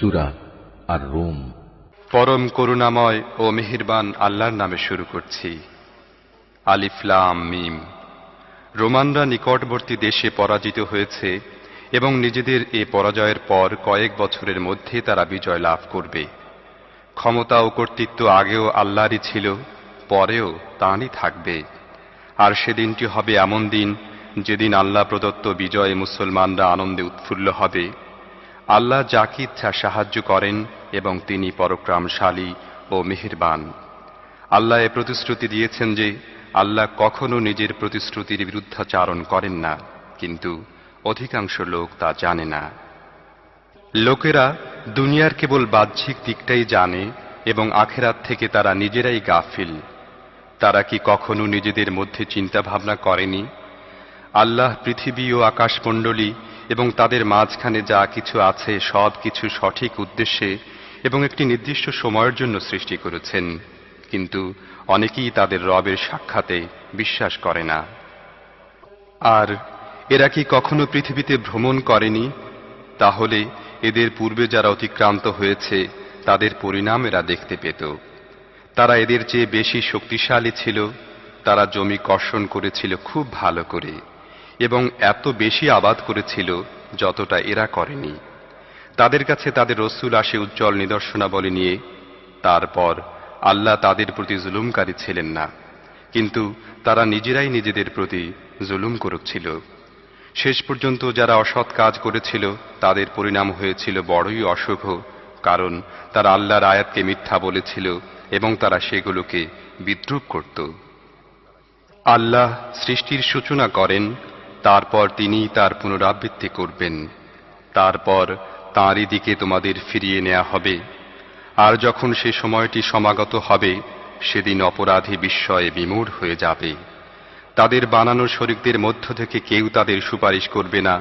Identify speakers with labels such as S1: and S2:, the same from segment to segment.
S1: সুরা আর রোম।
S2: পরম করুণাময় ও মেহেরবান আল্লাহর নামে শুরু করছি। আলিফলাম মিম। রোমানরা নিকটবর্তী দেশে পরাজিত হয়েছে এবং নিজেদের এ পরাজয়ের পর কয়েক বছরের মধ্যে তারা বিজয় লাভ করবে। ক্ষমতা ও কর্তৃত্ব আগেও আল্লাহরই ছিল, পরেও তাঁরই থাকবে। আর সেদিনটি হবে এমন দিন যেদিন আল্লাহ প্রদত্ত বিজয়ে মুসলমানরা আনন্দে উৎফুল্ল হবে। আল্লাহ যাকে ইচ্ছা সাহায্য করেন এবং তিনি পরক্রমশালী ও মেহেরবান। আল্লাহ এ প্রতিশ্রুতি দিয়েছেন যে, আল্লাহ কখনো নিজের প্রতিশ্রুতির বিরুদ্ধাচারণ করেন না, কিন্তু অধিকাংশ লোক তা জানে না। লোকেরা দুনিয়ার কেবল বাহ্যিক দিকটাই জানে এবং আখেরাত থেকে তারা নিজেরাই গাফিল। তারা কি কখনো নিজেদের মধ্যে চিন্তা ভাবনা করেনি? আল্লাহ পৃথিবী ও আকাশমণ্ডলী এবং তাদের মাঝখানে যা কিছু আছে সব কিছু সঠিক উদ্দেশ্যে এবং একটি নির্দিষ্ট সময়ের জন্য সৃষ্টি করেছেন। কিন্তু অনেকেই তাদের রবের সাক্ষাতে বিশ্বাস করে না। আর এরা কি কখনো পৃথিবীতে ভ্রমণ করেনি? তাহলে এদের পূর্বে যারা অতিক্রান্ত হয়েছে, তাদের পরিণাম এরা দেখতে পেত। তারা এদের চেয়ে বেশি শক্তিশালী ছিল, তারা জমি কর্ষণ করেছিল খুব ভালো করে। এবং এত বেশি আবাদ করেছিল যতটা এরা করেনি। তাদের কাছে তাদের রসুল আসে উজ্জ্বল নিদর্শনাবলী নিয়ে, তারপর আল্লাহ তাদের প্রতি জুলুমকারী ছিলেন না, কিন্তু তারা নিজেরাই নিজেদের প্রতি জুলুম করছিল। শেষ পর্যন্ত যারা অসৎ কাজ করেছিল, তাদের পরিণাম হয়েছিল বড়ই অশুভ, কারণ তারা আল্লাহর আয়াতকে মিথ্যা বলেছিল এবং তারা সেগুলোকে বিদ্রুপ করত। আল্লাহ সৃষ্টির সূচনা করেন তারপর তিনি তার পুনরাবৃত্তি করবেন। তারপর তাঁরই দিকে তোমাদের ফিরিয়ে নেওয়া হবে। আর যখন সে সময়টি সমাগত হবে, সেদিন অপরাধী বিস্ময়ে বিমূঢ় হয়ে যাবে। তাদের বানানো শরিকদের মধ্য থেকে কেউ তাদের সুপারিশ করবে না,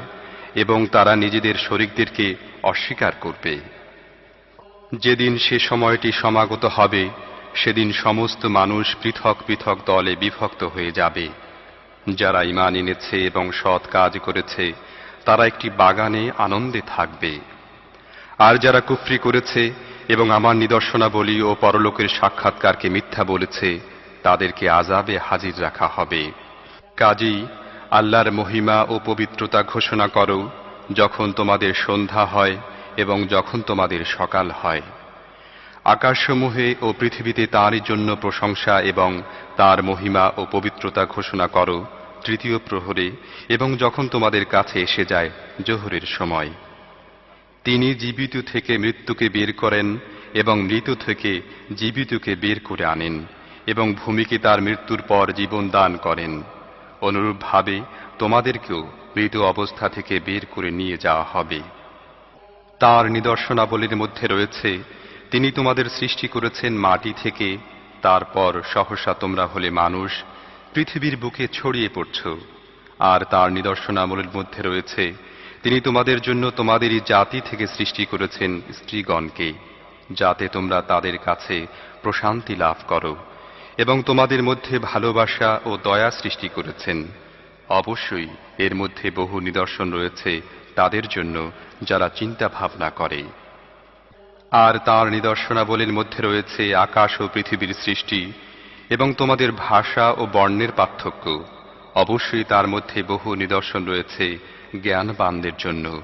S2: এবং তারা নিজেদের শরিকদেরকে অস্বীকার করবে। যেদিন সে সময়টি সমাগত হবে, সেদিন সমস্ত মানুষ পৃথক পৃথক দলে বিভক্ত হয়ে যাবে। যারা ইমান এনেছে এবং সৎ কাজ করেছে, তারা একটি বাগানে আনন্দে থাকবে। আর যারা কুফরি করেছে এবং আমার নিদর্শনাবলী ও পরলোকের সাক্ষাৎকারকে মিথ্যা বলেছে, তাদেরকে আজাবে হাজির রাখা হবে। কাজী, আল্লাহর মহিমা ও পবিত্রতা ঘোষণা করো, যখন তোমাদের সন্ধ্যা হয় এবং যখন তোমাদের সকাল হয়। আকাশসমূহে ও পৃথিবীতে তাঁরই জন্য প্রশংসা এবং তার মহিমা ও পবিত্রতা ঘোষণা করো তৃতীয় প্রহরে এবং যখন তোমাদের কাছে এসে যায় জোহরের সময়। তিনি জীবিত থেকে মৃত্যুকে বের করেন এবং মৃত থেকে জীবিতকে বের করে আনেন এবং ভূমিকে তার মৃত্যুর পর জীবন দান করেন। অনুরূপভাবে তোমাদেরকেও মৃত অবস্থা থেকে বের করে নিয়ে যাওয়া হবে। তার নিদর্শনাবলীর মধ্যে রয়েছে, তিনি তোমাদের সৃষ্টি করেছেন মাটি থেকে, তারপর সহসা তোমরা হলে মানুষ পৃথিবীর বুকে ছড়িয়ে পড়ছ, আর তার নিদর্শনাবলীর মধ্যে রয়েছে, তিনি তোমাদের জন্য তোমাদেরই জাতি থেকে সৃষ্টি করেছেন স্ত্রীগণকে, যাতে তোমরা তাদের কাছে প্রশান্তি লাভ করো, এবং তোমাদের মধ্যে ভালোবাসা ও দয়া সৃষ্টি করেছেন। অবশ্যই এর মধ্যে বহু নিদর্শন রয়েছে তাদের জন্য যারা চিন্তা ভাবনা করে। আর তার নিদর্শনাবলীর মধ্যে রয়েছে আকাশ ও পৃথিবীর সৃষ্টি এবং তোমাদের ভাষা ও বর্ণের পার্থক্য। অবশ্যই তার মধ্যে বহু নিদর্শন রয়েছে জ্ঞান জ্ঞানবানদের জন্য।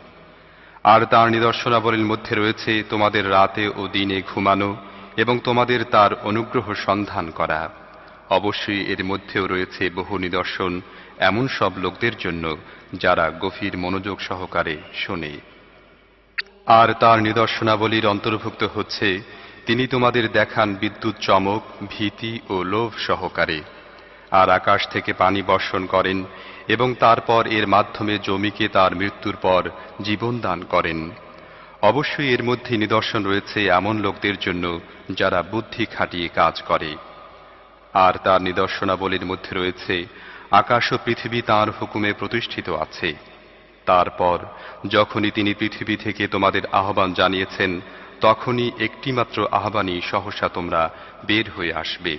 S2: আর তার নিদর্শনাবলীর মধ্যে রয়েছে তোমাদের রাতে ও দিনে ঘুমানো এবং তোমাদের তার অনুগ্রহ সন্ধান করা। অবশ্যই এর মধ্যেও রয়েছে বহু নিদর্শন এমন সব লোকদের জন্য যারা গভীর মনোযোগ সহকারে শোনে। আর তার নিদর্শনাবলীর অন্তর্ভুক্ত হচ্ছে তিনি তোমাদের দেখান বিদ্যুৎ চমক, ভীতি ও লোভ সহকারে। আর আকাশ থেকে পানি বর্ষণ করেন এবং তারপর এর মাধ্যমে জমিকে তার মৃত্যুর পর জীবন দান করেন। অবশ্যই এর মধ্যে নিদর্শন রয়েছে এমন লোকদের জন্য যারা বুদ্ধি খাটিয়ে কাজ করে। আর তার নিদর্শনাবলীর মধ্যে রয়েছে, আকাশ ও পৃথিবী তাঁর হুকুমে প্রতিষ্ঠিত আছে। তারপর, যখনই তিনি পৃথিবী থেকে তোমাদের আহ্বান জানিয়েছেন তখনই একটিমাত্র আহ্বানই সহসা তোমরা বের হয়ে আসবে।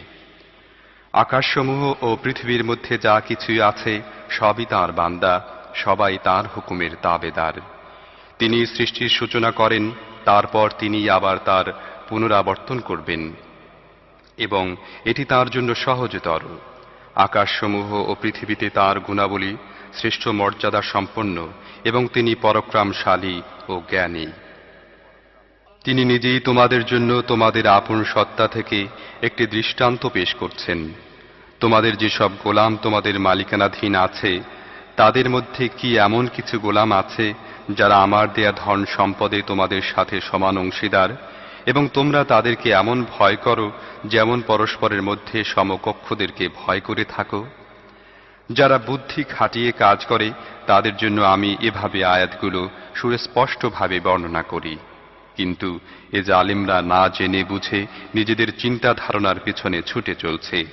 S2: আকাশসমূহ ও পৃথিবীর মধ্যে যা কিছুই আছে, সবই তাঁর বান্দা, সবাই তাঁর হুকুমের তাবেদার। তিনি সৃষ্টির সূচনা করেন, তারপর তিনি আবার তার পুনরাবর্তন করবেন। এবং এটি তার জন্য সহজতর। আকাশসমূহ ও পৃথিবীতে তার গুণাবলী, শ্রেষ্ঠ মর্যাদা সম্পন্ন এবং তিনি পরাক্রমশালী ও জ্ঞানী। তিনি নিজেই তোমাদের জন্য তোমাদের আপন সত্তা থেকে একটি দৃষ্টান্ত পেশ করছেন। তোমাদের যেসব গোলাম তোমাদের মালিকানাধীন আছে, তাদের মধ্যে কি এমন কিছু গোলাম আছে যারা আমার দেয়া ধন সম্পদে তোমাদের সাথে সমান অংশীদার? এবং তোমরা তাদেরকে এমন ভয় করো যেমন পরস্পরের মধ্যে সমকক্ষদেরকে ভয় করে থাকো? যারা বুদ্ধি খাটিয়ে কাজ করে, তাদের জন্য আমি এভাবে আয়াতগুলো সুস্পষ্টভাবে বর্ণনা করি। কিন্তু এ জালিমরা না জেনে বুঝে নিজেদের চিন্তা ধারণার পিছনে ছুটে চলছে।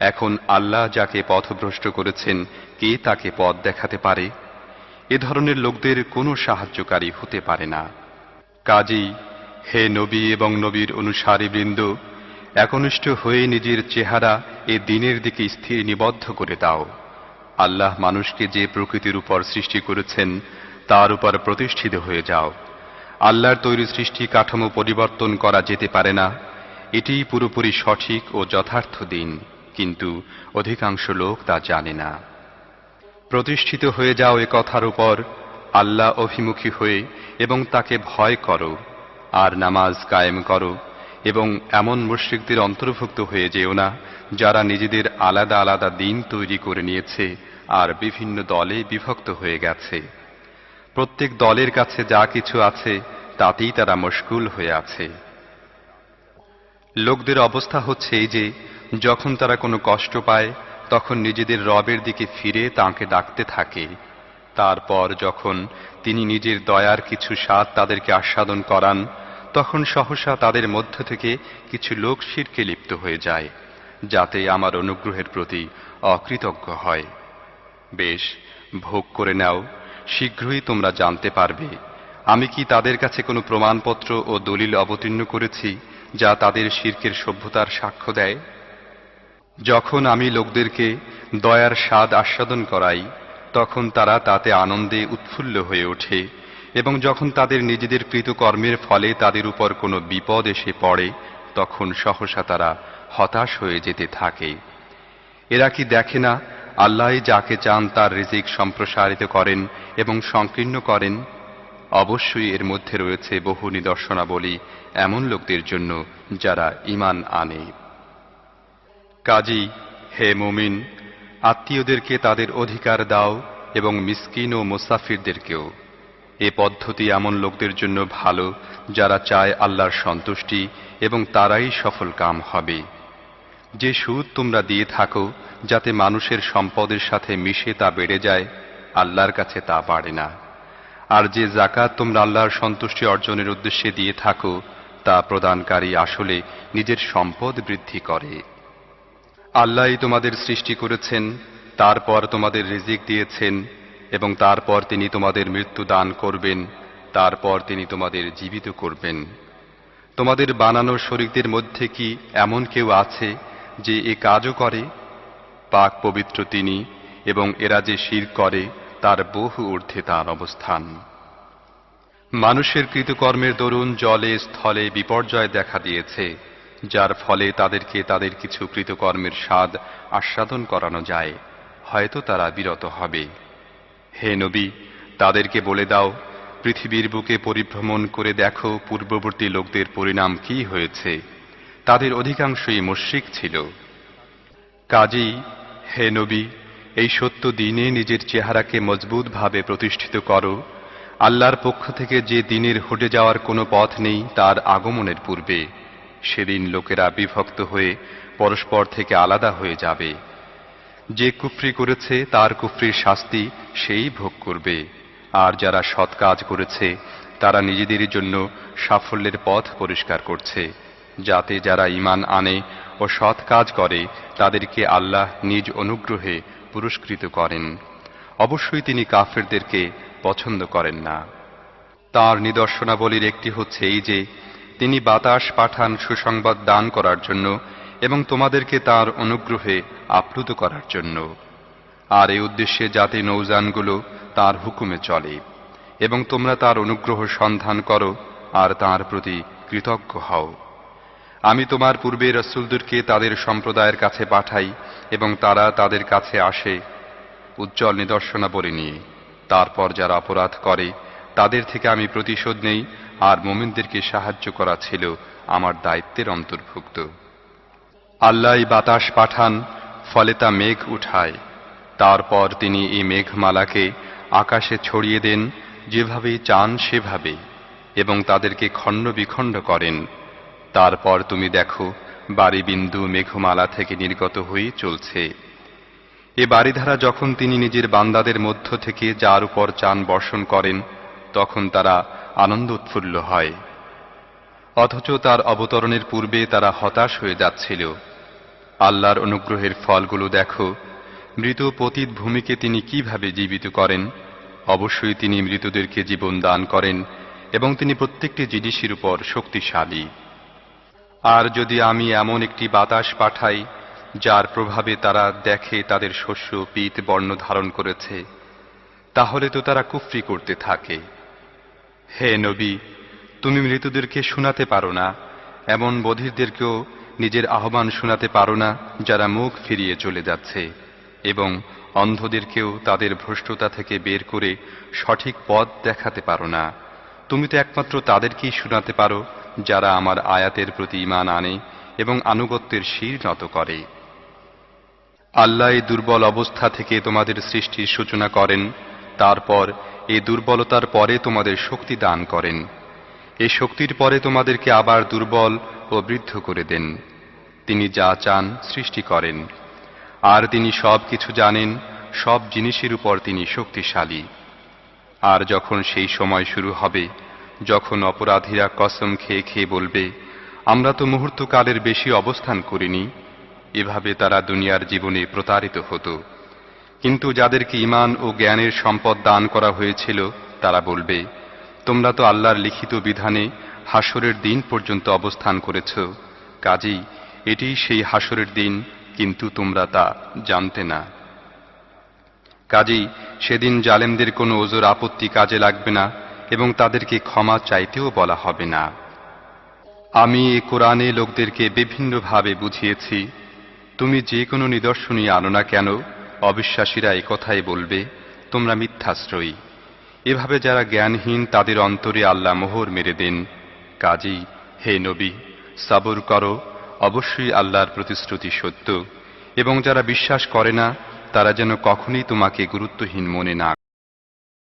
S2: এখন আল্লাহ যাকে পথভ্রষ্ট করেছেন, কে তাকে পথ দেখাতে পারে? এ ধরনের লোকদের কোনো সাহায্যকারী হতে পারে না। কাজেই হে নবী এবং নবীর অনুসারী বৃন্দ, একনিষ্ঠ হয়ে নিজের চেহারা এ দিনের দিকে স্থির নিবদ্ধ করে দাও। আল্লাহ মানুষকে যে প্রকৃতির উপর সৃষ্টি করেছেন, তার উপর প্রতিষ্ঠিত হয়ে যাও। আল্লাহর তৈরি সৃষ্টি কাঠামো পরিবর্তন করা যেতে পারে না। এটিই পুরোপুরি সঠিক ও যথার্থ দিন, কিন্তু অধিকাংশ লোক তা জানে না। প্রতিষ্ঠিত হয়ে যাও এ কথার উপর, আল্লাহ অভিমুখী হয়ে এবং তাকে ভয় করো, আর নামাজ কায়েম করো, এবং এমন মুশ্রিকদের অন্তর্ভুক্ত হয়ে যেও না, যারা নিজেদের আলাদা আলাদা দিন তৈরি করে নিয়েছে আর বিভিন্ন দলে বিভক্ত হয়ে গেছে। প্রত্যেক দলের কাছে যা কিছু আছে তাতেই তারা মশগুল হয়ে আছে। লোকদের অবস্থা হচ্ছে এই যে, যখন তারা কোনো কষ্ট পায়, তখন নিজেদের রবের দিকে ফিরে তাঁকে ডাকতে থাকে। তারপর যখন তিনি নিজের দয়ার কিছু স্বাদ তাদেরকে আস্বাদন করান, তখন সহসা তাদের মধ্য থেকে কিছু লোক শিরকে লিপ্ত হয়ে যায়, যাতে আমার অনুগ্রহের প্রতি অকৃতজ্ঞ হয়। বেশ, ভোগ করে নাও, শীঘ্রই তোমরা জানতে পারবে। আমি কি তাদের কাছে কোনো প্রমাণপত্র ও দলিল অবতীর্ণ করেছি যা তাদের শির্কের সভ্যতার সাক্ষ্য দেয়? যখন আমি লোকদেরকে দয়ার স্বাদ আস্বাদন করাই, তখন তারা তাতে আনন্দে উৎফুল্ল হয়ে ওঠে এবং যখন তাদের নিজেদের কৃতকর্মের ফলে তাদের উপর কোনো বিপদ এসে পড়ে, তখন সহসা তারা হতাশ হয়ে যেতে থাকে। এরা কি দেখে না, আল্লাহ যাকে চান তার রিজিক সম্প্রসারিত করেন এবং সংকীর্ণ করেন? অবশ্যই এর মধ্যে রয়েছে বহু নিদর্শনাবলী এমন লোকদের জন্য যারা ইমান আনে। কাজী, হে মুমিন, আত্মীয়দেরকে তাদের অধিকার দাও এবং মিসকিন ও মুসাফিরদেরকেও। এ পদ্ধতি এমন লোকদের জন্য ভালো যারা চায় আল্লাহর সন্তুষ্টি এবং তারাই সফল কাম হবে। যে সুদ তোমরা দিয়ে থাকো, যাতে মানুষের সম্পদের সাথে মিশে তা বেড়ে যায়, আল্লাহর কাছে তা বাড়ে না। আর যে জাকাত তোমরা আল্লাহর সন্তুষ্টি অর্জনের উদ্দেশ্যে দিয়ে থাকো, তা প্রদানকারী আসলে নিজের সম্পদ বৃদ্ধি করে। আল্লাহই তোমাদের সৃষ্টি করেছেন, তারপর তোমাদের রিজিক দিয়েছেন, এবং তারপর তিনি তোমাদের মৃত্যু দান করবেন, তারপর তিনি তোমাদের জীবিত করবেন। তোমাদের বানানো শরীরদের মধ্যে কি এমন কেউ আছে যে এ কাজও করে? পাক পবিত্র তিনি, এবং এরা যে শির করে তার বহু ঊর্ধ্বে তার অবস্থান। মানুষের কৃতকর্মের দরুন জলে, স্থলে বিপর্যয় দেখা দিয়েছে, যার ফলে তাদেরকে তাদের কিছু কৃতকর্মের স্বাদ আস্বাদন করানো যায়, হয়তো তারা বিরত হবে। হে নবী, তাদেরকে বলে দাও, পৃথিবীর বুকে পরিভ্রমণ করে দেখো পূর্ববর্তী লোকদের পরিণাম কি হয়েছে। তাদের অধিকাংশই মুশ্রিক ছিল। কাজেই, হে নবী এই সত্য দিনে নিজের চেহারাকে মজবুতভাবে প্রতিষ্ঠিত করো। আল্লাহর পক্ষ থেকে যে দিনের হটে যাওয়ার কোনো পথ নেই, তার আগমনের পূর্বে। সেদিন লোকেরা বিভক্ত হয়ে পরস্পর থেকে আলাদা হয়ে যাবে। যে কুফরি করেছে, তার কুফরির শাস্তি সেই ভোগ করবে। আর যারা সৎ কাজ করেছে, তারা নিজেদের জন্য সাফল্যের পথ পরিষ্কার করছে। যাতে যারা ইমান আনে ও সৎ কাজ করে, তাদেরকে আল্লাহ নিজ অনুগ্রহে পুরস্কৃত করেন। অবশ্যই তিনি কাফেরদেরকে পছন্দ করেন না। তার নিদর্শনাবলীর একটি হচ্ছে এই যে, তিনি বাতাস পাঠান সুসংবাদ দান করার জন্য এবং তোমাদেরকে তার অনুগ্রহে আপ্লুত করার জন্য। আর এই উদ্দেশ্যে যাতে নৌযানগুলো তার হুকুমে চলে এবং তোমরা তার অনুগ্রহ সন্ধান করো আর তাঁর প্রতি কৃতজ্ঞ হও। আমি তোমার পূর্বে রসুলদেরকে তাদের সম্প্রদায়ের কাছে পাঠাই এবং তারা তাদের কাছে আসে, উজ্জ্বল নিদর্শনাবলী নিয়ে তারপর যারা অপরাধ করে, তাদের থেকে আমি প্রতিশোধ নেই আর মোমিনদেরকে সাহায্য করা ছিল আমার দায়িত্বের অন্তর্ভুক্ত। আল্লাহ বাতাস পাঠান, ফলে তা মেঘ উঠায়। তারপর তিনি এই মেঘমালাকে আকাশে ছড়িয়ে দেন যেভাবে চান সেভাবে এবং তাদেরকে খণ্ড বিখণ্ড করেন। তারপর তুমি দেখো বাড়ি বিন্দু মেঘমালা থেকে নির্গত হয়ে চলছে। এ বাড়িধারা যখন তিনি নিজের বান্দাদের মধ্য থেকে যার উপর চান বর্ষণ করেন, তখন তারা আনন্দ উৎফুল্ল হয়। অথচ তার অবতরণের পূর্বে তারা হতাশ হয়ে যাচ্ছিল। আল্লাহর অনুগ্রহের ফলগুলো দেখো, মৃত পতিত ভূমিকে তিনি কীভাবে জীবিত করেন? অবশ্যই তিনি মৃতদেরকে জীবন দান করেন এবং তিনি প্রত্যেকটি জিনিসের উপর শক্তিশালী। আর যদি আমি এমন একটি বাতাস পাঠাই, যার প্রভাবে তারা দেখে তাদের শস্য পিত বর্ণ ধারণ করেছে, তাহলে তো তারা কুফরি করতে থাকে। হে নবী, তুমি মৃতদেরকে শোনাতে পারো না, এমন বধিরদেরকেও নিজের আহ্বান শোনাতে পারো না, যারা মুখ ফিরিয়ে চলে যাচ্ছে, এবং অন্ধদেরকেও তাদের ভ্রষ্টতা থেকে বের করে সঠিক পথ দেখাতে পারো না। তুমি তো একমাত্র তাদেরকেই শোনাতে পারো যারা আমার আয়াতের প্রতি ইমান আনে এবং আনুগত্যের শির নত করে। আল্লাহ এই দুর্বল অবস্থা থেকে তোমাদের সৃষ্টির সূচনা করেন, তারপর এই দুর্বলতার পরে তোমাদের শক্তি দান করেন। এই শক্তির পরে তোমাদেরকে আবার দুর্বল ও বৃদ্ধ করে দেন। তিনি যা চান সৃষ্টি করেন। আর তিনি সব কিছু জানেন, সব জিনিসের উপর তিনি শক্তিশালী। আর যখন সেই সময় শুরু হবে যখন অপরাধীরা কসম খেয়ে খেয়ে বলবে, আমরা তো মুহূর্তকালের বেশি অবস্থান করিনি। এভাবে তারা দুনিয়ার জীবনে প্রতারিত হতো। কিন্তু যাদেরকে ইমান ও জ্ঞানের সম্পদ দান করা হয়েছিল, তারা বলবে, তোমরা তো আল্লাহর লিখিত বিধানে হাসরের দিন পর্যন্ত অবস্থান করেছ। কাজেই এটি সেই হাসরের দিন, কিন্তু তোমরা তা জানতে না। কাজেই সেদিন জালেমদের কোনো ওজোর আপত্তি কাজে লাগবে না। এবং তাদেরকে ক্ষমা চাইতেও বলা হবে না। আমি এ কোরআনে লোকদেরকে বিভিন্নভাবে বুঝিয়েছি, তুমি যে কোনো নিদর্শনই আনো না কেন, অবিশ্বাসীরা কথাই বলবে, তোমরা মিথ্যাশ্রয়ী। এভাবে যারা জ্ঞানহীন, তাদের অন্তরে আল্লাহ মোহর মেরে দেন। কাজী হে নবী, সাবর করো, অবশ্যই আল্লাহর প্রতিশ্রুতি সত্য, এবং যারা বিশ্বাস করে না, তারা যেন কখনই তোমাকে গুরুত্বহীন মনে না